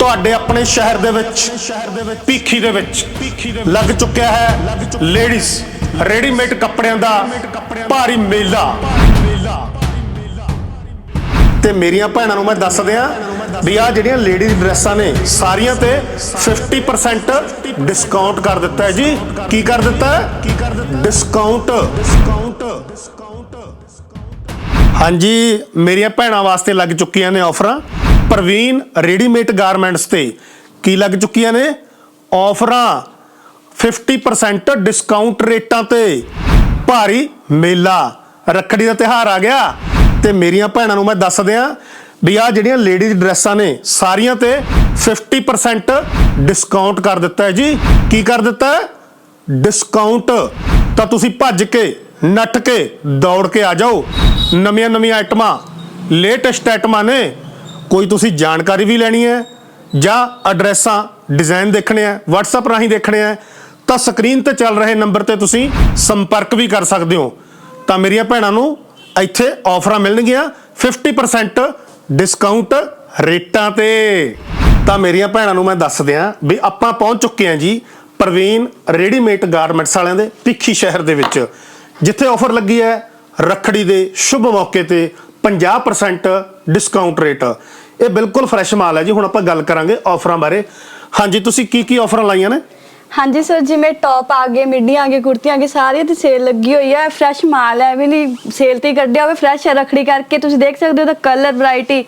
ਤੁਹਾਡੇ ਆਪਣੇ ਸ਼ਹਿਰ ਦੇ ਵਿੱਚ, ਭੀਖੀ ਦੇ ਵਿੱਚ ਲੱਗ ਚੁੱਕਿਆ ਹੈ ਲੇਡੀਜ਼ ਰੈਡੀਮੇਡ ਕੱਪੜਿਆਂ ਦਾ ਭਾਰੀ ਮੇਲਾ। ਤੇ ਮੇਰੀਆਂ ਭੈਣਾਂ ਨੂੰ ਮੈਂ ਦੱਸ ਦਿਆਂ ਵੀ ਆ ਜਿਹੜੀਆਂ ਲੇਡੀਜ਼ ਡਰੈਸਾਂ ਨੇ, ਸਾਰੀਆਂ ਤੇ 50% ਡਿਸਕਾਊਂਟ ਕਰ ਦਿੱਤਾ ਹੈ ਜੀ। ਕੀ ਕਰ ਦਿੱਤਾ ਹੈ? ਕੀ ਕਰ ਡਿਸਕਾਊਂਟ ਹਾਂਜੀ, ਮੇਰੀਆਂ ਭੈਣਾਂ ਵਾਸਤੇ ਲੱਗ ਚੁੱਕੀਆਂ ਨੇ ਆਫਰਾਂ ਪ੍ਰਵੀਨ ਰੈਡੀਮੇਡ ਗਾਰਮੈਂਟਸ ਤੇ ਕੀ ਲੱਗ ਚੁੱਕੀਆਂ ਨੇ? ਆਫਰਾਂ 50% ਡਿਸਕਾਊਂਟ ਰੇਟਾਂ ਤੇ ਭਾਰੀ ਮੇਲਾ। ਰੱਖੜੀ ਦਾ ਤਿਹਾਰ ਆ ਗਿਆ ਤੇ ਮੇਰੀਆਂ ਭੈਣਾਂ ਨੂੰ ਮੈਂ ਦੱਸ ਦਿਆਂ ਵੀ ਆ ਜਿਹੜੀਆਂ ਲੇਡੀਜ਼ ਡਰੈਸਾਂ ਨੇ, ਸਾਰੀਆਂ ਤੇ 50% ਡਿਸਕਾਊਂਟ ਕਰ ਦਿੱਤਾ ਹੈ ਜੀ। ਕੀ ਕਰ ਦਿੱਤਾ ਡਿਸਕਾਊਂਟ ਤਾਂ ਤੁਸੀਂ ਭੱਜ ਕੇ, ਨੱਠ ਕੇ, ਦੌੜ ਕੇ ਆ ਜਾਓ। ਨਵੀਆਂ ਨਵੀਆਂ ਆਈਟਮਾਂ ਲੇਟੈਸਟ ਆਈਟਮਾਂ ਨੇ। ਕੋਈ ਤੁਸੀਂ ਜਾਣਕਾਰੀ ਵੀ ਲੈਣੀ ਹੈ ਜਾਂ ਐਡਰੈਸਾਂ ਡਿਜ਼ਾਈਨ ਦੇਖਣੇ ਆ WhatsApp ਰਾਹੀਂ ਦੇਖਣੇ ਆ ਤਾਂ ਸਕਰੀਨ ਤੇ ਚੱਲ ਰਹੇ ਨੰਬਰ ਤੇ ਤੁਸੀਂ ਸੰਪਰਕ ਵੀ ਕਰ ਸਕਦੇ ਹੋ। ਤਾਂ ਮੇਰੀਆਂ ਭੈਣਾਂ ਨੂੰ ਇੱਥੇ ਆਫਰਾਂ ਮਿਲਣਗੀਆਂ 50% ਡਿਸਕਾਊਂਟ ਰੇਟਾਂ ਤੇ। ਤਾਂ ਮੇਰੀਆਂ ਭੈਣਾਂ ਨੂੰ ਮੈਂ ਦੱਸ ਦਿਆਂ ਵੀ ਆਪਾਂ ਪਹੁੰਚ ਚੁੱਕੇ ਹਾਂ ਜੀ ਪ੍ਰਵੀਨ ਰੈਡੀਮੇਡ ਗਾਰਮੈਂਟਸ ਵਾਲਿਆਂ ਦੇ ਭਿੱਖੀ ਸ਼ਹਿਰ ਦੇ ਵਿੱਚ, ਜਿੱਥੇ ਆਫਰ ਲੱਗੀ ਹੈ ਰੱਖੜੀ ਦੇ ਸ਼ੁਭ ਮੌਕੇ ਤੇ 50% ਡਿਸਕਾਊਂਟ ਰੇਟ। ਇਹ ਬਿਲਕੁਲ ਫਰੈਸ਼ ਮਾਲ ਹੈ ਜੀ ਹੁਣ ਆਪਾਂ ਗੱਲ ਕਰਾਂਗੇ ਆਫਰਾਂ ਬਾਰੇ। ਹਾਂਜੀ ਤੁਸੀਂ ਕੀ ਕੀ ਆਫਰਾਂ ਲਾਈਆਂ ਨੇ? ਹਾਂਜੀ ਸਰ ਜਿਵੇਂ ਟੌਪ ਆ ਗਏ ਮਿੱਡੀਆਂ ਆ ਗਏ ਕੁੜਤੀਆਂ ਆ ਗਏ ਸਾਰੀਆਂ ਤੇ ਸੇਲ ਲੱਗੀ ਹੋਈ ਹੈ। ਫਰੈਸ਼ ਮਾਲ ਹੈ ਵੀ ਨਹੀਂ ਸੇਲ ਤੇ ਹੀ ਕੱਢਿਆ ਹੋਵੇ ਫਰੈਸ਼ ਹੈ ਰਖੜੀ ਕਰਕੇ। ਤੁਸੀਂ ਦੇਖ ਸਕਦੇ ਹੋ ਦਾ ਕਲਰ ਵੈਰਾਈਟੀ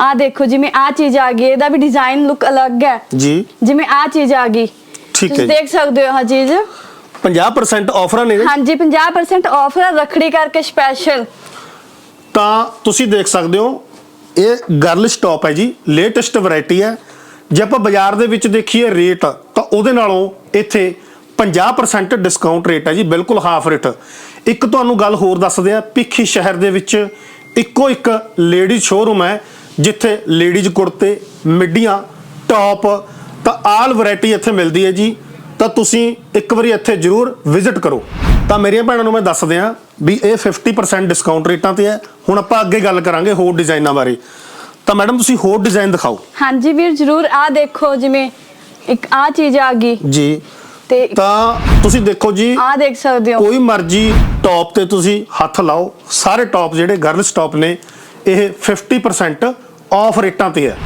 ਆ ਦੇਖੋ ਜਿਵੇਂ ਆ ਚੀਜ਼ ਆ ਗਈ ਇਹਦਾ ਵੀ ਡਿਜ਼ਾਈਨ ਲੁੱਕ ਅਲੱਗ ਹੈ। ਜੀ। ਜਿਵੇਂ ਆ ਚੀਜ਼ ਆ ਗਈ। ਠੀਕ ਹੈ ਤੁਸੀਂ ਦੇਖ ਸਕਦੇ ਹੋ ਹਾਂ ਚੀਜ਼। 50% ਆਫਰਾਂ ਨੇ। ਹਾਂਜੀ 50% ਆਫਰ ਰਖੜੀ ਕਰਕੇ ਸਪੈਸ਼ਲ ਤਾਂ ਤੁਸੀਂ ਦੇਖ ਸਕਦੇ ਹੋ ਇਹ ਗਰਲਿਸ਼ ਟੌਪ ਹੈ ਜੀ ਲੇਟੈਸਟ ਵੈਰਾਈਟੀ ਹੈ। ਜੇ ਆਪਾਂ ਬਾਜ਼ਾਰ ਦੇ ਵਿੱਚ ਦੇਖੀਏ ਰੇਟ ਤਾਂ ਉਹਦੇ ਨਾਲੋਂ ਇੱਥੇ 50% ਡਿਸਕਾਊਂਟ ਰੇਟ ਹੈ ਜੀ, ਬਿਲਕੁਲ ਹਾਫ ਰੇਟ ਇੱਕ ਤੁਹਾਨੂੰ ਗੱਲ ਹੋਰ ਦੱਸਦੇ ਆ ਭਿੱਖੀ ਸ਼ਹਿਰ ਦੇ ਵਿੱਚ ਇੱਕੋ ਇੱਕ ਲੇਡੀਜ਼ ਸ਼ੋਰੂਮ ਹੈ, ਜਿੱਥੇ ਲੇਡੀਜ਼ ਕੁੜਤੇ, ਮਿੱਡੀਆਂ ਟੌਪ ਤਾਂ ਆਲ ਵੈਰਾਈਟੀ ਇੱਥੇ ਮਿਲਦੀ ਹੈ ਜੀ। ਤਾਂ ਤੁਸੀਂ ਇੱਕ ਵਾਰੀ ਇੱਥੇ ਜ਼ਰੂਰ ਵਿਜ਼ਿਟ ਕਰੋ। ਤਾਂ ਮੇਰੀਆਂ ਭੈਣਾਂ ਨੂੰ ਮੈਂ ਦੱਸ ਦਿਆਂ ਵੀ ਇਹ 50% ਡਿਸਕਾਊਂਟ ਰੇਟਾਂ ਤੇ ਹੈ। ਹੁਣ ਆਪਾਂ ਅੱਗੇ ਗੱਲ ਕਰਾਂਗੇ ਹੋਰ ਡਿਜ਼ਾਈਨਾਂ ਬਾਰੇ। ਤਾਂ ਮੈਡਮ ਤੁਸੀਂ ਹੋਰ ਡਿਜ਼ਾਈਨ ਦਿਖਾਓ। ਹਾਂਜੀ ਵੀਰ ਜਰੂਰ। ਆ ਦੇਖੋ ਜਿਵੇਂ ਇੱਕ ਆ ਚੀਜ਼ ਆ ਗਈ। ਜੀ। ਤੇ ਤਾਂ ਤੁਸੀਂ ਦੇਖੋ ਜੀ ਆ ਦੇਖ ਸਕਦੇ ਹੋ। ਕੋਈ ਮਰਜ਼ੀ ਟੌਪ ਤੇ ਤੁਸੀਂ ਹੱਥ ਲਾਓ। ਸਾਰੇ ਟੌਪ ਜਿਹੜੇ ਗਰਲਸ ਟੌਪ ਨੇ ਇਹ 50% ਆਫ ਰੇਟਾਂ ਤੇ ਹੈ।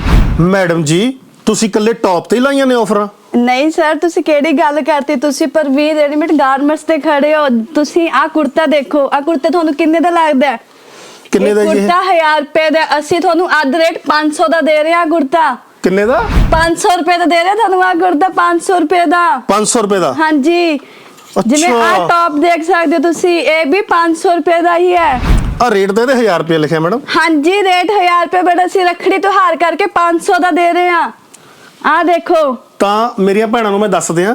ਮੈਡਮ ਜੀ ਤੁਸੀਂ ਇਕੱਲੇ ਟੌਪ ਤੇ ਹੀ ਲਾਈਆਂ ਨੇ ਆਫਰਾਂ ਨਹੀਂ ਸਰ ਤੁਸੀਂ ਕਿਹੜੀ ਗੱਲ ਕਰਤੀ? ਤੁਸੀਂ ਪਰਵੀਰ ਰੈਡੀਮੇਡ ਗਾਰਮੈਂਟਸ ਤੇ ਖੜੇ ਹੋ। ਤੁਸੀਂ ਆ ਕੁੜਤਾ ਦੇਖੋ। ਆ ਕੁੜਤਾ ਤੁਹਾਨੂੰ ਕਿੰਨੇ ਦਾ ਲੱਗਦਾ? ਹੈ ਕਿੰਨੇ ਦਾ ਇਹ? ਕੁੜਤਾ 1000 ਰੁਪਏ ਦਾ। ਅਸੀਂ ਤੁਹਾਨੂੰ ਅੱਧ ਰੇਟ 500 ਦਾ ਦੇ ਰਹੇ ਆ ਕੁੜਤਾ। ਕਿੰਨੇ ਦਾ? 500 ਰੁਪਏ ਦਾ ਦੇ ਰਹੇ ਤੁਹਾਨੂੰ ਆ ਕੁੜਤਾ 500 ਰੁਪਏ ਦਾ। 500 ਰੁਪਏ ਦਾ? ਹਾਂਜੀ। ਜਿਵੇਂ ਆ। ਟੌਪ ਦੇਖ ਸਕਦੇ ਹੋ ਤੁਸੀਂ ਇਹ ਵੀ 500 ਰੁਪਏ ਦਾ ਹੀ ਹੈ। ਆ ਰੇਟ ਤਾਂ ਇਹਦੇ 1000 ਰੁਪਏ ਲਿਖਿਆ ਮੈਡਮ ਹਾਂਜੀ ਰੇਟ 1000 ਰੁਪਏ ਬਟ ਅਸੀਂ ਰੱਖੜੀ ਤਿਉਹਾਰ ਕਰਕੇ 500 ਦਾ ਦੇ ਰਹੇ ਆ ਆ ਦੇਖੋ। ਤਾਂ ਮੇਰੀਆਂ ਭੈਣਾਂ ਨੂੰ ਮੈਂ ਦੱਸ ਦਿਆਂ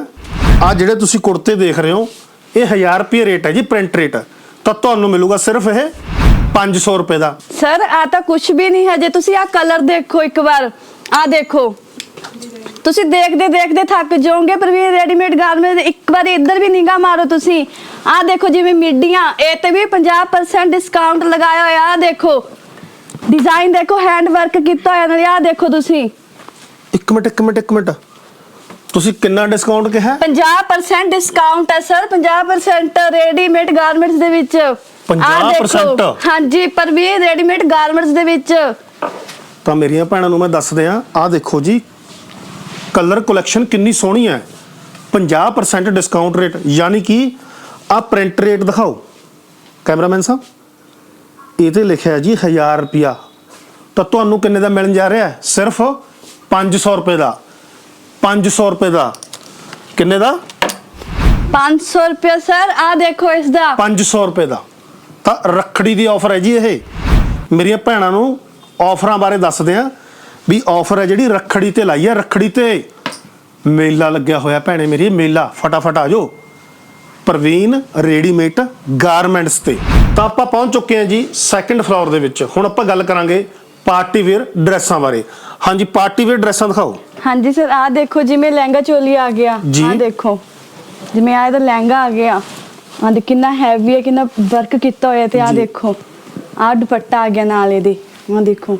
ਆ ਜਿਹੜੇ ਤੁਸੀਂ ਕੁੜਤੇ ਦੇਖ ਰਹੇ ਹੋ ਇਹ 1000 ਰੁਪਏ ਰੇਟ ਹੈ ਜੀ ਪ੍ਰਿੰਟ ਰੇਟ ਤਾਂ ਤੁਹਾਨੂੰ ਮਿਲੂਗਾ ਸਿਰਫ ਇਹ 500 ਰੁਪਏ ਦਾ। ਸਰ ਆ ਤਾਂ ਕੁਝ ਵੀ ਨਹੀਂ ਹੈ ਜੇ ਤੁਸੀਂ ਆ ਕਲਰ ਦੇਖੋ ਇੱਕ ਵਾਰ। ਆ ਦੇਖੋ। ਤੁਸੀਂ ਦੇਖਦੇ ਦੇਖਦੇ ਥੱਕ ਜਾਓਗੇ ਪਰ ਵੀ ਰੈਡੀਮੇਡ ਗਾਰਮੈਂਟ ਇੱਕ ਵਾਰ ਇੱਧਰ ਵੀ ਨਿਗਾਹ ਮਾਰੋ ਤੁਸੀਂ। ਆ ਦੇਖੋ ਜਿਵੇਂ ਮਿੱਡੀਆਂ ਇਹ ਤੇ ਵੀ 50% ਡਿਸਕਾਊਂਟ ਲਗਾਇਆ ਹੋਇਆ। ਆ ਦੇਖੋ। ਡਿਜ਼ਾਈਨ ਦੇਖੋ ਹੈਂਡ ਵਰਕ ਕੀਤਾ ਹੋਇਆ। ਨਾਲੇ ਆ ਦੇਖੋ ਤੁਸੀਂ। ਇੱਕ ਮਿੰਟ ਇੱਕ ਮਿੰਟ ਇੱਕ ਮਿੰਟ। ਤੁਸੀਂ ਕਿੰਨਾ ਡਿਸਕਾਊਂਟ ਕਿਹਾ? 50% ਡਿਸਕਾਊਂਟ ਹੈ ਸਰ 50% ਰੈਡੀਮੇਡ ਗਾਰਮੈਂਟਸ ਦੇ ਵਿੱਚ। ਆਹ ਦੇਖੋ। 50% ਹਾਂਜੀ ਪਰ ਵੀ ਰੈਡੀਮੇਡ ਗਾਰਮੈਂਟਸ ਦੇ ਵਿੱਚ। ਤਾਂ ਮੇਰੀਆਂ ਭੈਣਾਂ ਨੂੰ ਮੈਂ ਦੱਸ ਦਿਆਂ ਆ ਦੇਖੋ ਜੀ ਕਲਰ ਕਲੈਕਸ਼ਨ ਕਿੰਨੀ ਸੋਹਣੀ ਹੈ। 50% ਡਿਸਕਾਊਂਟ ਰੇਟ ਯਾਨੀ ਕਿ ਆ ਪ੍ਰਿੰਟ ਰੇਟ ਦਿਖਾਓ। ਕੈਮਰਾਮੈਨ ਸਾਹਿਬ ਇਹ ਤੇ ਲਿਖਿਆ ਜੀ 1000 ਰੁਪਿਆ ਤਾਂ ਤੁਹਾਨੂੰ ਕਿੰਨੇ ਦਾ ਮਿਲਣ ਜਾ ਰਿਹਾ ਹੈ? ਸਿਰਫ 500 ਰੁਪਏ ਦਾ। 500 ਰੁਪਏ ਦਾ। ਕਿੰਨੇ ਦਾ? 500 ਰੁਪਏ ਸਰ। ਆ ਦੇਖੋ ਇਸ ਦਾ। 500 ਰੁਪਏ ਦਾ। ਤਾਂ ਰੱਖੜੀ ਦੀ ਆਫਰ ਹੈ ਜੀ ਇਹ। ਮੇਰੀਆਂ ਭੈਣਾਂ ਨੂੰ ਆਫਰਾਂ ਬਾਰੇ ਦੱਸਦੇ ਆ ਵੀ ਆਫਰ ਹੈ ਜਿਹੜੀ ਰੱਖੜੀ ਤੇ ਲਾਈ ਹੈ ਰੱਖੜੀ ਤੇ। ਮੇਲਾ ਲੱਗਿਆ ਹੋਇਆ ਭੈਣੇ ਮੇਰੀ ਮੇਲਾ। ਫਟਾਫਟ ਆ ਜਾਓ। ਪ੍ਰਵੀਨ ਰੈਡੀਮੇਡ ਗਾਰਮੈਂਟਸ ਤੇ। ਤਾਂ ਆਪਾਂ ਪਹੁੰਚ ਚੁੱਕੇ ਹਾਂ ਜੀ ਸੈਕੰਡ ਫਲੋਰ ਦੇ ਵਿੱਚ। ਹੁਣ ਆਪਾਂ ਗੱਲ ਕਰਾਂਗੇ ਪਾਰਟੀ ਵੇਅਰ ਡਰੈਸਾਂ ਬਾਰੇ। ਹਾਂਜੀ ਪਾਰਟੀ ਵੇਅਰ ਡਰੈਸਾਂ ਦਿਖਾਓ। ਹਾਂਜੀ ਸਰ ਆ ਦੇਖੋ ਜਿਵੇਂ ਲਹਿੰਗਾ ਚੋਲੀ ਆ ਗਿਆ ਜੀ। ਆ ਦੇਖੋ ਜਿਵੇਂ ਆ ਇਹਦਾ ਲਹਿੰਗਾ ਆ ਗਿਆ ਆ ਦੇ ਕਿੰਨਾ ਹੈਵੀ ਹੈ ਕਿੰਨਾ ਵਰਕ ਕੀਤਾ ਹੋਇਆ ਤੇ ਆ ਜੀ। ਦੇਖੋ ਆ ਦੁਪੱਟਾ ਆ ਗਿਆ ਨਾਲ ਇਹਦੇ ਆ ਦੇਖੋ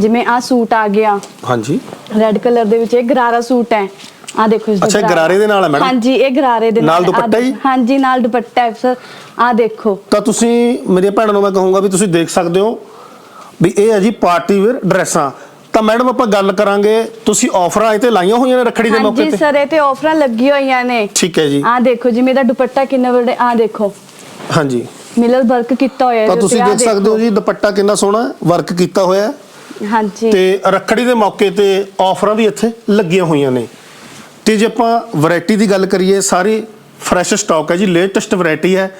ਜਿਵੇਂ ਆ ਸੂਟ ਆ ਗਿਆ ਹਾਂਜੀ ਰੈੱਡ ਕਲਰ ਦੇ ਵਿੱਚ ਇਹ ਗਰਾਰਾ ਸੂਟ ਹੈ ਆ ਦੇਖੋ ਇਸ ਦਾ ਅੱਛਾ, ਇਹ ਗਰਾਰੇ ਦੇ ਨਾਲ ਹੈ ਮੈਡਮ? ਹਾਂਜੀ ਇਹ ਗਰਾਰੇ ਦੇ ਨਾਲ ਹੈ। ਆਹ ਦੁਪੱਟਾ? ਦੇਖੋ। ਹਾਂਜੀ ਨਾਲ ਦੁਪੱਟਾ ਹੈ ਸਰ ਆ ਦੇਖੋ ਤਾਂ ਤੁਸੀਂ ਮੇਰੀਆਂ ਭੈਣਾਂ ਨੂੰ ਮੈਂ ਕਹੂੰਗਾ ਵੀ ਤੁਸੀਂ ਦੇਖ ਸਕਦੇ ਹੋ ਵੀ ਇਹ ਹੈ ਜੀ ਪਾਰਟੀ ਵੇਅਰ ਡਰੈਸਾਂ ਤਾਂ ਮੈਡਮ ਆਪਾਂ ਗੱਲ ਕਰਾਂਗੇ ਤੁਸੀਂ ਆਫਰਾਂ ਇਹ ਤੇ ਲਾਈਆਂ ਹੋਈਆਂ ਨੇ ਰੱਖੜੀ ਦੇ ਮੌਕੇ ਹਾਂਜੀ ਤੇ? ਸਰ ਇਹ ਤੇ ਆਫਰਾਂ ਲੱਗੀ ਹੋਈਆਂ ਨੇ। ਠੀਕ ਹੈ ਜੀ। ਆ ਦੇਖੋ ਜੀ ਮੇਰਾ ਦੁਪੱਟਾ ਕਿੰਨਾ ਵੱਡਾ ਆ ਦੇਖੋ। ਹਾਂਜੀ। ਮਿਲਰ ਵਰਕ ਕੀਤਾ ਹੋਇਆ ਤਾਂ ਇਹਦੇ ਤੁਸੀਂ ਉੱਤੇ, ਆਹ ਦੇਖ ਸਕਦੇ ਹੋ ਜੀ ਦੁਪੱਟਾ ਕਿੰਨਾ ਸੋਹਣਾ ਵਰਕ ਕੀਤਾ ਹੋਇਆ ਹੈ। ਹਾਂਜੀ। ਤੇ ਰੱਖੜੀ ਦੇ ਮੌਕੇ ਤੇ ਆਫਰਾਂ ਵੀ ਇੱਥੇ ਲੱਗੀਆਂ ਹੋਈਆਂ ਨੇ। ਤੇ ਜੇ ਆਪਾਂ ਵੈਰਾਈਟੀ ਦੀ ਗੱਲ ਕਰੀਏ ਸਾਰੀ ਫਰੈਸ਼ ਸਟਾਕ ਹੈ ਜੀ ਲੇਟੈਸਟ ਵੈਰਾਈਟੀ ਹੈ।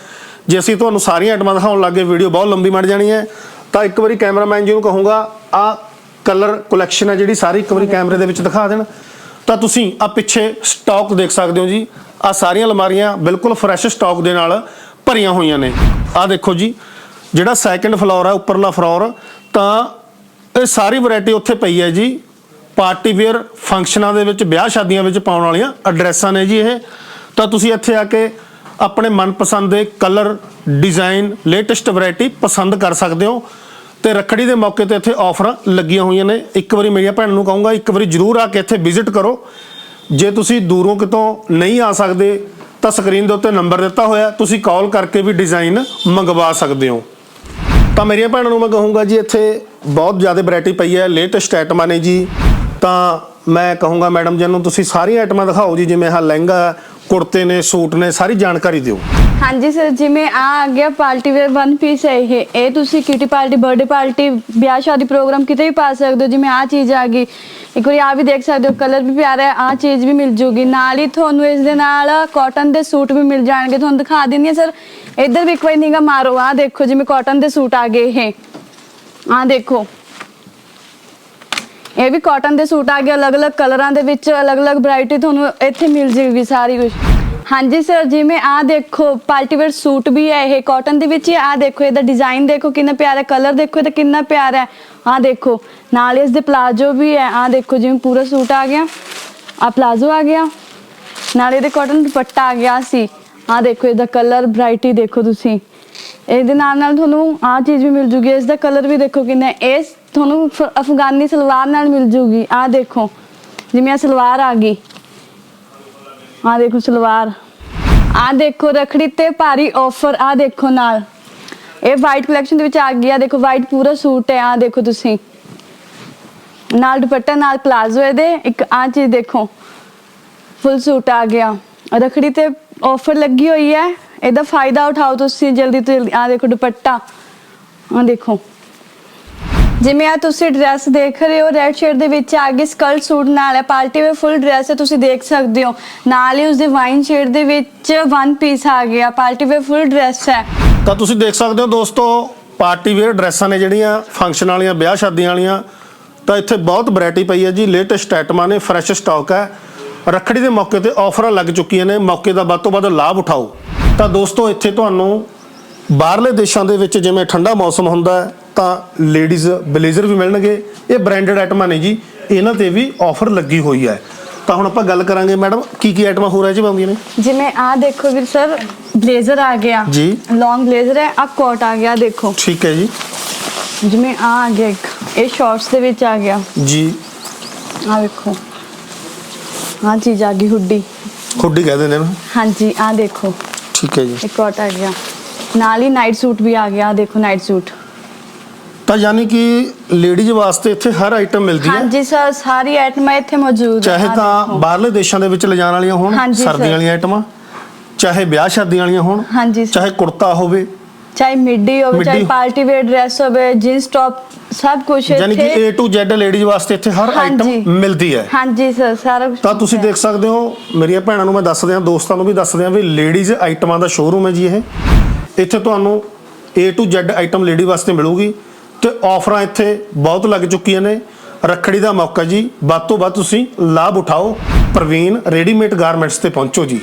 ਜੇ ਅਸੀਂ ਤੁਹਾਨੂੰ ਸਾਰੀਆਂ ਆਈਟਮਾਂ ਦਿਖਾਉਣ ਲੱਗੇ ਵੀਡੀਓ ਬਹੁਤ ਲੰਬੀ ਬਣ ਜਾਣੀ ਹੈ। ਤਾਂ ਇੱਕ ਵਾਰੀ ਕੈਮਰਾਮੈਨ ਜੀ ਨੂੰ ਕਹੂੰਗਾ ਆ ਕਲਰ ਕਲੈਕਸ਼ਨ ਹੈ ਜਿਹੜੀ ਸਾਰੀ ਇੱਕ ਵਾਰੀ ਕੈਮਰੇ ਦੇ ਵਿੱਚ ਦਿਖਾ ਦੇਣ। ਤਾਂ ਤੁਸੀਂ ਆ ਪਿੱਛੇ ਸਟਾਕ ਦੇਖ ਸਕਦੇ ਹੋ ਜੀ। ਆ ਸਾਰੀਆਂ ਅਲਮਾਰੀਆਂ ਬਿਲਕੁਲ ਫਰੈਸ਼ ਸਟਾਕ ਦੇ ਨਾਲ ਭਰੀਆਂ ਹੋਈਆਂ ਨੇ। ਆ ਦੇਖੋ ਜੀ ਜਿਹੜਾ ਸੈਕੰਡ ਫਲੋਰ ਹੈ ਉੱਪਰਲਾ ਫਲੋਰ ਤਾਂ ਇਹ ਸਾਰੀ ਵੈਰਾਈਟੀ ਉੱਥੇ ਪਈ ਹੈ ਜੀ। ਪਾਰਟੀ ਵੇਅਰ ਫੰਕਸ਼ਨਾਂ ਦੇ ਵਿੱਚ ਵਿਆਹ ਸ਼ਾਦੀਆਂ ਵਿੱਚ ਪਾਉਣ ਵਾਲੀਆਂ ਐਡਰੈਸਾਂ ਨੇ ਜੀ ਇਹ। ਤਾਂ ਤੁਸੀਂ ਇੱਥੇ ਆ ਕੇ ਆਪਣੇ ਮਨਪਸੰਦ ਦੇ ਕਲਰ ਡਿਜ਼ਾਈਨ ਲੇਟੈਸਟ ਵੈਰਾਈਟੀ ਪਸੰਦ ਕਰ ਸਕਦੇ ਹੋ। ਤੇ ਰੱਖੜੀ ਦੇ ਮੌਕੇ ਤੇ ਇੱਥੇ ਆਫਰਾਂ ਲੱਗੀਆਂ ਹੋਈਆਂ ਨੇ। ਇੱਕ ਵਾਰੀ ਮੇਰੀਆਂ ਭੈਣ ਨੂੰ ਕਹੂੰਗਾ, ਇੱਕ ਵਾਰੀ ਜਰੂਰ ਆ ਕੇ ਇੱਥੇ ਵਿਜ਼ਿਟ ਕਰੋ। ਜੇ ਤੁਸੀਂ ਦੂਰੋਂ ਕਿਤੋਂ ਨਹੀਂ ਆ ਸਕਦੇ, ਤਾਂ ਸਕਰੀਨ ਦੇ ਉੱਤੇ ਨੰਬਰ ਦਿੱਤਾ ਹੋਇਆ ਤੁਸੀਂ ਕਾਲ ਕਰਕੇ ਵੀ ਡਿਜ਼ਾਈਨ ਮੰਗਵਾ ਸਕਦੇ ਹੋ। ਤਾਂ ਮੇਰੀਆਂ ਭੈਣਾਂ ਨੂੰ ਮੈਂ ਕਹੂੰਗਾ ਜੀ, ਇੱਥੇ ਬਹੁਤ ਜ਼ਿਆਦਾ ਵੈਰਾਈਟੀ ਪਈ ਹੈ। ਲੇਟੈਸਟ ਆਈਟਮਾਂ ਨੇ ਜੀ। ਤਾਂ ਮੈਂ ਕਹੂੰਗਾ ਮੈਡਮ ਜੀ ਨੂੰ, ਤੁਸੀਂ ਸਾਰੀਆਂ ਆਈਟਮਾਂ ਦਿਖਾਓ ਜੀ, ਜਿਵੇਂ ਆਹ ਲਹਿੰਗਾ, ਕੁੜਤੇ ਨੇ, ਸੂਟ ਨੇ, ਸਾਰੀ ਜਾਣਕਾਰੀ ਦਿਓ। ਹਾਂਜੀ ਸਰ ਜਿਵੇਂ ਆ ਆ ਗਿਆ ਪਾਰਟੀ ਵੇਅਰ ਵਨ ਪੀਸ ਹੈ ਇਹ। ਇਹ ਤੁਸੀਂ ਕਿਟੀ ਪਾਰਟੀ, ਬਰਥਡੇ ਪਾਰਟੀ, ਵਿਆਹ ਸ਼ਾਦੀ ਪ੍ਰੋਗਰਾਮ ਕਿਤੇ ਵੀ ਪਾ ਸਕਦੇ ਹੋ। ਜਿਵੇਂ ਆ ਚੀਜ਼ ਆ ਗਈ। ਇੱਕ ਵਾਰੀ ਆ ਵੀ ਦੇਖ ਸਕਦੇ ਹੋ ਕਲਰ ਵੀ ਪਿਆਰਾ ਹੈ, ਆ ਚੀਜ਼ ਵੀ ਮਿਲ ਜੂਗੀ। ਨਾਲ ਹੀ ਤੁਹਾਨੂੰ ਇਸ ਦੇ ਨਾਲ ਕਾਟਨ ਦੇ ਸੂਟ ਵੀ ਮਿਲ ਜਾਣਗੇ। ਤੁਹਾਨੂੰ ਦਿਖਾ ਦਿੰਦੀ ਹਾਂ ਸਰ ਇੱਧਰ ਵੀ ਇੱਕ ਵਾਰੀ ਨਿਗਾ ਮਾਰੋ। ਆ ਦੇਖੋ, ਜਿਵੇਂ ਕਾਟਨ ਦੇ ਸੂਟ ਆ ਗਏ ਇਹ। ਆ ਦੇਖੋ। ਇਹ ਵੀ ਕਾਟਨ ਦੇ ਸੂਟ ਆ ਗਏ। ਅਲੱਗ-ਅਲੱਗ ਕਲਰਾਂ ਦੇ ਵਿੱਚ ਅਲੱਗ-ਅਲੱਗ ਵੈਰਾਈਟੀ ਤੁਹਾਨੂੰ ਇੱਥੇ ਮਿਲ ਜੇਗੀ ਸਾਰੀ ਕੁਝ ਹਾਂਜੀ ਸਰ ਜਿਵੇਂ ਆ ਦੇਖੋ, ਪਾਰਟੀ ਵੇਅਰ ਸੂਟ ਵੀ ਹੈ ਇਹ ਕਾਟਨ ਦੇ ਵਿੱਚ ਹੀ ਆ ਦੇਖੋ, ਇਹਦਾ ਡਿਜ਼ਾਈਨ ਦੇਖੋ, ਕਿੰਨਾ ਪਿਆਰਾ ਕਲਰ ਦੇਖੋ, ਇਹਦਾ ਕਿੰਨਾ ਪਿਆਰਾ ਹੈ ਆ ਦੇਖੋ, ਨਾਲ ਇਸ ਦੇ ਪਲਾਜੋ ਵੀ ਹੈ ਆ ਦੇਖੋ, ਜਿਵੇਂ ਪੂਰਾ ਸੂਟ ਆ ਗਿਆ ਆ ਪਲਾਜੋ ਆ ਗਿਆ, ਨਾਲ ਇਹਦੇ ਕਾਟਨ ਦੁਪੱਟਾ ਆ ਗਿਆ ਸੀ ਆ ਦੇਖੋ, ਇਹਦਾ ਕਲਰ ਵੈਰਾਈਟੀ ਦੇਖੋ ਤੁਸੀਂ ਇਹਦੇ ਨਾਲ ਨਾਲ ਤੁਹਾਨੂੰ ਆ ਚੀਜ਼ ਵੀ ਮਿਲ ਜੂਗੀ, ਇਸ ਦਾ ਕਲਰ ਵੀ ਦੇਖੋ ਕਿੰਨਾ ਹੈ। ਇਹ ਤੁਹਾਨੂੰ ਫ- ਅਫਗਾਨੀ ਸਲਵਾਰ ਨਾਲ ਮਿਲ ਜੂਗੀ ਆ ਦੇਖੋ, ਜਿਵੇਂ ਆ ਸਲਵਾਰ ਆ ਗਈ ਆ ਦੇਖੋ ਸਲਵਾਰ। ਆ ਦੇਖੋ ਰਖੜੀ ਤੇ ਭਾਰੀ ਆਫਰ ਆ ਦੇਖੋ ਨਾਲ। ਇਹ ਵਾਈਟ ਕਲੈਕਸ਼ਨ ਦੇ ਵਿੱਚ ਆ ਗਿਆ ਦੇਖੋ ਵਾਈਟ ਪੂਰਾ ਸੂਟ ਹੈ ਆ ਦੇਖੋ ਤੁਸੀਂ। ਨਾਲ ਦੁਪੱਟਾ, ਨਾਲ ਪਲਾਜ਼ੋ ਇਹਦੇ, ਇੱਕ ਆ ਚੀਜ਼ ਦੇਖੋ। ਫੁੱਲ ਸੂਟ ਆ ਗਿਆ। ਰਖੜੀ ਤੇ ਆਫਰ ਲੱਗੀ ਹੋਈ ਹੈ, ਇਹਦਾ ਫਾਇਦਾ ਉਠਾਓ ਤੁਸੀਂ ਜਲਦੀ ਤੋਂ ਜਲਦੀ। ਆ ਦੇਖੋ ਦੁਪੱਟਾ। ਆ ਦੇਖੋ। ਜਿਵੇਂ ਆ ਤੁਸੀਂ ਡਰੈਸ ਦੇਖ ਰਹੇ ਹੋ ਰੈੱਡ ਸ਼ੇਡ ਦੇ ਵਿੱਚ ਆ ਗਈ ਸਕਰਟ ਸੂਟ ਨਾਲ ਹੈ, ਪਾਰਟੀ ਵੇ ਫੁੱਲ ਡਰੈਸ ਹੈ, ਤੁਸੀਂ ਦੇਖ ਸਕਦੇ ਹੋ। ਨਾਲ ਹੀ ਉਸਦੇ ਵਾਈਨ ਸ਼ੇਡ ਦੇ ਵਿੱਚ ਵਨ ਪੀਸ ਆ ਗਿਆ, ਪਾਰਟੀ ਵੇ ਫੁੱਲ ਡਰੈਸ ਹੈ। ਤਾਂ ਤੁਸੀਂ ਦੇਖ ਸਕਦੇ ਹੋ ਦੋਸਤੋ, ਪਾਰਟੀ ਵੇਅਰ ਡਰੈਸਾਂ ਨੇ ਜਿਹੜੀਆਂ ਫੰਕਸ਼ਨ ਵਾਲੀਆਂ, ਵਿਆਹ ਸ਼ਾਦੀਆਂ ਵਾਲੀਆਂ, ਤਾਂ ਇੱਥੇ ਬਹੁਤ ਵੈਰਾਈਟੀ ਪਈ ਹੈ ਜੀ। ਲੇਟੈਸਟ ਆਈਟਮਾਂ ਨੇ ਫਰੈਸ਼ ਸਟਾਕ ਹੈ। ਰੱਖੜੀ ਦੇ ਮੌਕੇ ਤੇ ਆਫਰਾਂ ਲੱਗ ਚੁੱਕੀਆਂ ਨੇ। ਮੌਕੇ ਦਾ ਵੱਧ ਤੋਂ ਵੱਧ ਲਾਭ ਉਠਾਓ। ਤਾਂ ਦੋਸਤੋ, ਇੱਥੇ ਤੁਹਾਨੂੰ ਬਾਹਰਲੇ ਦੇਸ਼ਾਂ ਦੇ ਵਿੱਚ ਜਿਵੇਂ ਠੰਡਾ ਮੌਸਮ ਹੁੰਦਾ ਹੈ ਤਾਂ ਲੇਡੀਜ਼ ਬਲੇਜ਼ਰ ਵੀ ਮਿਲਣਗੇ ਇਹ ਬ੍ਰਾਂਡਡ ਆਈਟਮਾਂ ਨੇ ਜੀ ਇਹਨਾਂ ਤੇ ਵੀ ਆਫਰ ਲੱਗੀ ਹੋਈ ਹੈ। ਤਾਂ ਹੁਣ ਆਪਾਂ ਗੱਲ ਕਰਾਂਗੇ ਮੈਡਮ ਕੀ ਕੀ ਆਈਟਮਾਂ ਹੋਰ ਹੈ ਜੀ ਆਉਂਦੀਆਂ ਨੇ? ਜਿਵੇਂ ਆ ਦੇਖੋ ਵੀਰ ਸਰ ਬਲੇਜ਼ਰ ਆ ਗਿਆ। ਜੀ। ਲੌਂਗ ਬਲੇਜ਼ਰ ਹੈ ਆ ਕੋਟ ਆ ਗਿਆ ਦੇਖੋ। ਠੀਕ ਹੈ ਜੀ। ਜਿਵੇਂ ਆ ਆ ਗਿਆ ਇੱਕ ਇਹ ਸ਼ਾਰਟਸ ਦੇ ਵਿੱਚ ਆ ਗਿਆ। ਜੀ। ਆ ਵੇਖੋ। ਆ ਚੀਜ਼ ਆ ਗਈ ਹੁੱਡੀ ਖੁੱਡੀ ਕਹਿ ਦਿੰਦੇ ਨੇ। ਹਾਂਜੀ ਆ ਦੇਖੋ। ਠੀਕ ਹੈ ਜੀ। ਇੱਕ ਕੋਟ ਆ ਗਿਆ। ਨਾਲ ਹੀ ਨਾਈਟ ਸੂਟ ਵੀ ਆ ਗਿਆ ਦੇਖੋ ਨਾਈਟ ਸੂਟ ਤਾਂ ਯਾਨੀ ਕਿ ਲੇਡੀਜ਼ ਵਾਸਤੇ ਇੱਥੇ ਹਰ ਆਈਟਮ ਮਿਲਦੀ ਹੈ ਹਾਂਜੀ ਸਰ ਸਾਰੀ ਆਈਟਮਾਂ ਇੱਥੇ ਮੌਜੂਦ ਹੈ ਚਾਹੇ ਤਾਂ। ਬਾਹਰਲੇ ਦੇਸ਼ਾਂ ਦੇ ਵਿੱਚ ਲਿਜਾਣ ਵਾਲੀਆਂ ਹੋਣ ਹਾਂਜੀ ਸਰਦੀਆਂ ਸਰ। ਵਾਲੀਆਂ ਆਈਟਮਾਂ ਚਾਹੇ ਵਿਆਹ ਸ਼ਾਦੀਆਂ ਵਾਲੀਆਂ ਹੋਣ ਹਾਂਜੀ ਸਰ ਚਾਹੇ ਕੁੜਤਾ ਹੋਵੇ ਚਾਹੇ ਮਿੱਡੀ ਹੋਵੇ ਚਾਹੇ ਮਿੱਡੀ। ਪਾਰਟੀ ਵੇਅਰ ਡਰੈਸ ਹੋਵੇ ਜੀਨਸ ਟੌਪ ਸਭ ਕੁਝ ਯਾਨੀ ਕਿ ਇੱਥੇ A to Z ਲੇਡੀਜ਼ ਵਾਸਤੇ ਇੱਥੇ ਹਰ ਹਾਂਜੀ। ਆਈਟਮ ਮਿਲਦੀ ਹੈ ਹਾਂਜੀ ਸਰ ਸਾਰਾ ਕੁਛ ਤਾਂ ਤੁਸੀਂ ਦੇਖ ਸਕਦੇ ਹੋ ਮੇਰੀਆਂ ਭੈਣਾਂ ਨੂੰ ਮੈਂ ਦੱਸ ਦਿਆਂ ਦੋਸਤਾਂ ਨੂੰ ਵੀ ਦੱਸ ਦਿਆਂ ਵੀ ਲੇਡੀਜ਼ ਆਈਟਮਾਂ ਦਾ ਸ਼ੋਰੂਮ ਹੈ ਜੀ ਇਹ ਇੱਥੇ ਤੁਹਾਨੂੰ A to Z item lady ਵਾਸਤੇ ਮਿਲੂਗੀ ਤੇ ਆਫਰਾਂ ਇੱਥੇ ਬਹੁਤ ਲੱਗ ਚੁੱਕੀਆਂ ਨੇ। ਰੱਖੜੀ ਦਾ ਮੌਕਾ ਜੀ। ਵੱਧ ਤੋਂ ਵੱਧ ਤੁਸੀਂ ਲਾਭ ਉਠਾਓ। ਪ੍ਰਵੀਨ ਰੈਡੀਮੇਡ ਗਾਰਮੈਂਟਸ ਤੇ ਪਹੁੰਚੋ ਜੀ।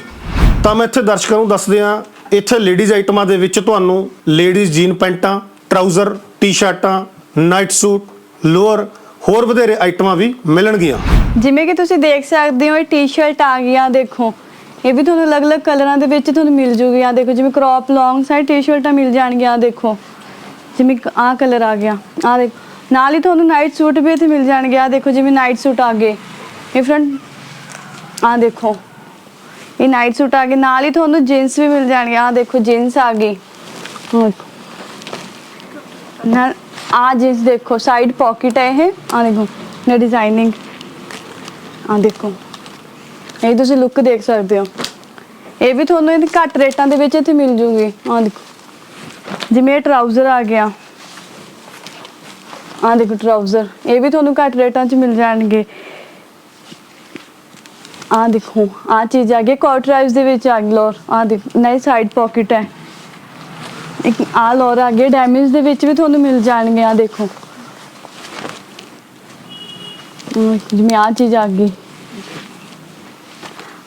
ਤਾਂ ਮੈਂ ਇੱਥੇ ਦਰਸ਼ਕਾਂ ਨੂੰ ਦੱਸ ਦਿਆਂ ਇੱਥੇ ਲੇਡੀਜ਼ ਆਈਟਮਾਂ ਦੇ ਵਿੱਚ ਤੁਹਾਨੂੰ ਲੇਡੀਜ਼ ਜੀਨ ਪੈਂਟਾਂ, ਟਰਾਊਜ਼ਰ, ਟੀ-ਸ਼ਰਟਾਂ, ਨਾਈਟ ਸੂਟ, ਲੋਅਰ, ਹੋਰ ਵਧੇਰੇ ਆਈਟਮਾਂ ਵੀ ਮਿਲਣਗੀਆਂ। ਜਿਵੇਂ ਕਿ ਤੁਸੀਂ ਦੇਖ ਸਕਦੇ ਹੋ, ਇਹ ਟੀ-ਸ਼ਰਟ ਆ ਗਈਆਂ ਦੇਖੋ। ਇਹ ਵੀ ਤੁਹਾਨੂੰ ਅਲੱਗ-ਅਲੱਗ ਕਲਰਾਂ ਦੇ ਵਿੱਚ ਤੁਹਾਨੂੰ ਮਿਲ ਜੂਗੀਆਂ ਦੇਖੋ, ਜਿਵੇਂ ਕ੍ਰੌਪ ਲੌਂਗ ਸਾਈਡ ਟੀ-ਸ਼ਰਟਾਂ ਮਿਲ ਜਾਣਗੀਆਂ ਦੇਖੋ। ਜਿਵੇਂ ਆ ਕਲਰ ਆ ਗਿਆ ਆ ਦੇਖ, ਨਾਲ ਹੀ ਤੁਹਾਨੂੰ ਨਾਈਟ ਸੂਟ ਵੀ ਇੱਥੇ ਮਿਲ ਜਾਣਗੇ ਆ ਦੇਖੋ ਜਿਵੇਂ ਨਾਈਟ ਸੂਟ ਆ ਗਏ, ਇਹ ਫਰੰਟ ਆ ਦੇਖੋ, ਇਹ ਨਾਈਟ ਸੂਟ ਆ ਗਏ, ਨਾਲ ਹੀ ਤੁਹਾਨੂੰ ਜੀਨਸ ਵੀ ਮਿਲ ਜਾਣਗੇ ਆ ਦੇਖੋ ਜੀਨਸ ਆ ਗਈ ਨਾਲ ਆ ਜੀਨਸ ਦੇਖੋ ਸਾਈਡ ਪਾਕਟ ਹੈ ਇਹ ਆ ਦੇਖੋ ਨੇ ਡਿਜ਼ਾਈਨਿੰਗ ਆ ਦੇਖੋ, ਇਹ ਤੁਸੀਂ ਲੁੱਕ ਦੇਖ ਸਕਦੇ ਹੋ, ਇਹ ਵੀ ਤੁਹਾਨੂੰ ਇਹਦੀ ਘੱਟ ਰੇਟਾਂ ਦੇ ਵਿੱਚ ਇੱਥੇ ਮਿਲ ਜੂਗੀ ਆ ਦੇਖੋ। ਜਿਵੇਂ ਇਹ ਟਰਾਊਜ਼ਰ ਆ ਗਿਆ। ਆ ਦੇਖੋ ਟਰਾਊਜ਼ਰ ਇਹ ਵੀ ਤੁਹਾਨੂੰ ਘੱਟ ਰੇਟਾਂ 'ਚ ਮਿਲ ਜਾਣਗੇ। ਆ ਦੇਖੋ ਆ ਚੀਜ਼ ਆ ਗਈ ਕੋਟਰਾਈਜ਼ ਦੇ ਵਿੱਚ ਆ ਗਈ ਆ ਦੇਖੋ ਨਈ ਸਾਈਡ ਪਾਕਟ ਹੈ। ਇੱਕ ਆ ਲੋਰ ਆ ਗਈ ਡੈਮੇਜ ਦੇ ਵਿੱਚ ਵੀ ਤੁਹਾਨੂੰ ਮਿਲ ਜਾਣਗੇ ਆ ਦੇਖੋ। ਜਿਵੇਂ ਆ ਚੀਜ਼ ਆ ਗਈ।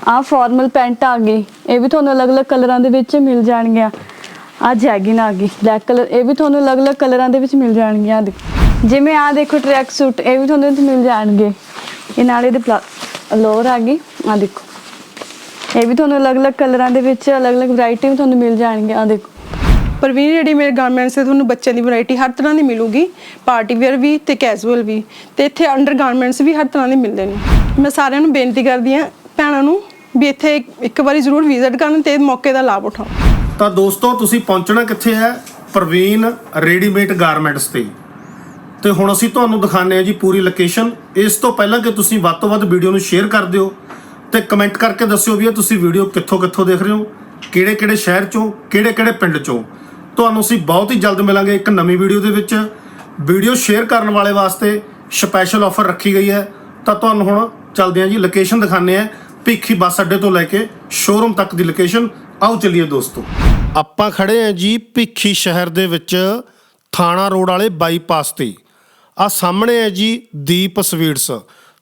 ਆ ਫਾਰਮਲ ਪੈਂਟ ਆ ਗਈ। ਇਹ ਵੀ ਤੁਹਾਨੂੰ ਅਲੱਗ-ਅਲੱਗ ਕਲਰਾਂ ਦੇ ਵਿੱਚ ਮਿਲ ਜਾਣਗੀਆਂ ਆ ਜੈਗਿਨ ਆ ਗਈ ਬਲੈਕ ਕਲਰ ਇਹ ਵੀ ਤੁਹਾਨੂੰ ਅਲੱਗ-ਅਲੱਗ ਕਲਰਾਂ ਦੇ ਵਿੱਚ ਮਿਲ ਜਾਣਗੀਆਂ। ਦੇਖੋ। ਜਿਵੇਂ ਆ ਦੇਖੋ ਟਰੈਕ ਸੂਟ ਇਹ ਵੀ ਤੁਹਾਨੂੰ ਇੱਥੇ ਮਿਲ ਜਾਣਗੇ। ਇਹ ਨਾਲੇ ਦੇ ਲੋਅਰ ਆ ਗਈ। ਆ ਦੇਖੋ। ਇਹ ਵੀ ਤੁਹਾਨੂੰ ਅਲੱਗ-ਅਲੱਗ ਕਲਰਾਂ ਦੇ ਵਿੱਚ ਅਲੱਗ-ਅਲੱਗ ਵੈਰਾਈਟੀ ਵੀ ਤੁਹਾਨੂੰ ਮਿਲ ਜਾਣਗੇ। ਆ ਦੇਖੋ। ਪਰਵੀਨ ਜਿਹੜੀ ਮੇਰੇ ਗਾਰਮੈਂਟਸ ਤੇ ਤੁਹਾਨੂੰ ਬੱਚਿਆਂ ਦੀ ਵੈਰਾਈਟੀ ਹਰ ਤਰ੍ਹਾਂ ਦੀ ਮਿਲੂਗੀ। ਪਾਰਟੀ ਵੇਅਰ ਵੀ ਤੇ ਕੈਜੂਅਲ ਵੀ। ਤੇ ਇੱਥੇ ਅੰਡਰ ਗਾਰਮੈਂਟਸ ਵੀ ਹਰ ਤਰ੍ਹਾਂ ਦੇ ਮਿਲਦੇ ਨੇ। ਮੈਂ ਸਾਰਿਆਂ ਨੂੰ ਬੇਨਤੀ ਕਰਦੀ ਹਾਂ, ਭੈਣਾਂ ਨੂੰ ਵੀ ਇੱਥੇ ਇੱਕ- ਇੱਕ ਵਾਰੀ ਜ਼ਰੂਰ ਵਿਜ਼ਿਟ ਕਰਨ ਤੇ ਮੌਕੇ ਦਾ ਲਾਭ ਉਠਾਓ। ਤਾਂ ਦੋਸਤੋ, ਤੁਸੀਂ ਪਹੁੰਚਣਾ ਕਿੱਥੇ ਹੈ? ਪ੍ਰਵੀਨ ਰੈਡੀਮੇਡ ਗਾਰਮੈਂਟਸ ਤੇ। ਤੇ ਹੁਣ ਅਸੀਂ ਤੁਹਾਨੂੰ ਦਿਖਾਣੇ ਆ ਜੀ ਪੂਰੀ ਲੋਕੇਸ਼ਨ ਇਸ ਤੋਂ ਪਹਿਲਾਂ ਕਿ ਤੁਸੀਂ ਵੱਧ ਤੋਂ ਵੱਧ ਵੀਡੀਓ ਨੂੰ ਸ਼ੇਅਰ ਕਰ ਦਿਓ ਤੇ ਕਮੈਂਟ ਕਰਕੇ ਦੱਸਿਓ ਵੀ ਇਹ ਤੁਸੀਂ ਵੀਡੀਓ ਕਿੱਥੋਂ ਕਿੱਥੋਂ ਦੇਖ ਰਹੇ ਹੋ, ਕਿਹੜੇ ਕਿਹੜੇ ਸ਼ਹਿਰ ਚੋਂ, ਕਿਹੜੇ ਕਿਹੜੇ ਪਿੰਡ ਚੋਂ। ਤੁਹਾਨੂੰ ਅਸੀਂ ਬਹੁਤ ਹੀ ਜਲਦ ਮਿਲਾਂਗੇ ਇੱਕ ਨਵੀਂ ਵੀਡੀਓ ਦੇ ਵਿੱਚ। ਵੀਡੀਓ ਸ਼ੇਅਰ ਕਰਨ ਵਾਲੇ ਵਾਸਤੇ ਸਪੈਸ਼ਲ ਆਫਰ ਰੱਖੀ ਗਈ ਹੈ। ਤਾਂ ਤੁਹਾਨੂੰ ਹੁਣ ਚੱਲਦੇ ਹਾਂ ਜੀ ਲੋਕੇਸ਼ਨ ਦਿਖਾਣੇ ਆ ਭਿੱਖੀ ਬੱਸ ਅੱਡੇ ਤੋਂ ਲੈ ਕੇ ਸ਼ੋਰੂਮ ਤੱਕ ਦੀ ਲੋਕੇਸ਼ਨ ਆਓ ਚੱਲੀਏ ਦੋਸਤੋ। ਆਪਾਂ ਖੜੇ ਆਂ ਜੀ ਭਿੱਖੀ ਸ਼ਹਿਰ ਦੇ ਵਿੱਚ ਥਾਣਾ ਰੋਡ ਵਾਲੇ ਬਾਈਪਾਸ ਤੇ। ਆ ਸਾਹਮਣੇ ਹੈ ਜੀ ਦੀਪ ਸਵੀਟਸ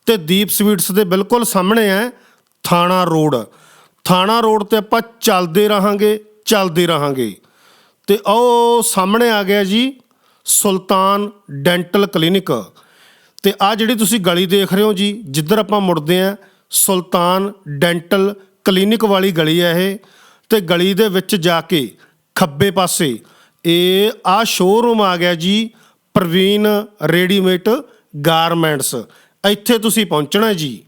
ਤੇ ਦੀਪ ਸਵੀਟਸ ਦੇ ਬਿਲਕੁਲ ਸਾਹਮਣੇ ਹੈ ਥਾਣਾ ਰੋਡ। ਥਾਣਾ ਰੋਡ ਤੇ ਆਪਾਂ ਚੱਲਦੇ ਰਹਾਂਗੇ ਚੱਲਦੇ ਰਹਾਂਗੇ। ਤੇ ਉਹ ਸਾਹਮਣੇ ਆ ਗਿਆ ਜੀ ਸੁਲਤਾਨ ਡੈਂਟਲ ਕਲੀਨਿਕ। ਤੇ ਆ ਜਿਹੜੀ ਤੁਸੀਂ ਗਲੀ ਦੇਖ ਰਹੇ ਹੋ ਜੀ, ਜਿੱਧਰ ਆਪਾਂ ਮੁੜਦੇ ਆ ਸੁਲਤਾਨ ਡੈਂਟਲ ਕਲੀਨਿਕ ਵਾਲੀ ਗਲੀ ਹੈ ਇਹ। ਤੇ ਗਲੀ ਦੇ ਵਿੱਚ ਜਾ ਕੇ ਖੱਬੇ ਪਾਸੇ ਇਹ ਆ ਸ਼ੋਰੂਮ ਆ ਗਿਆ ਜੀ, ਪ੍ਰਵੀਨ ਰੈਡੀਮੇਡ ਗਾਰਮੈਂਟਸ। ਇੱਥੇ ਤੁਸੀਂ ਪਹੁੰਚਣਾ ਜੀ।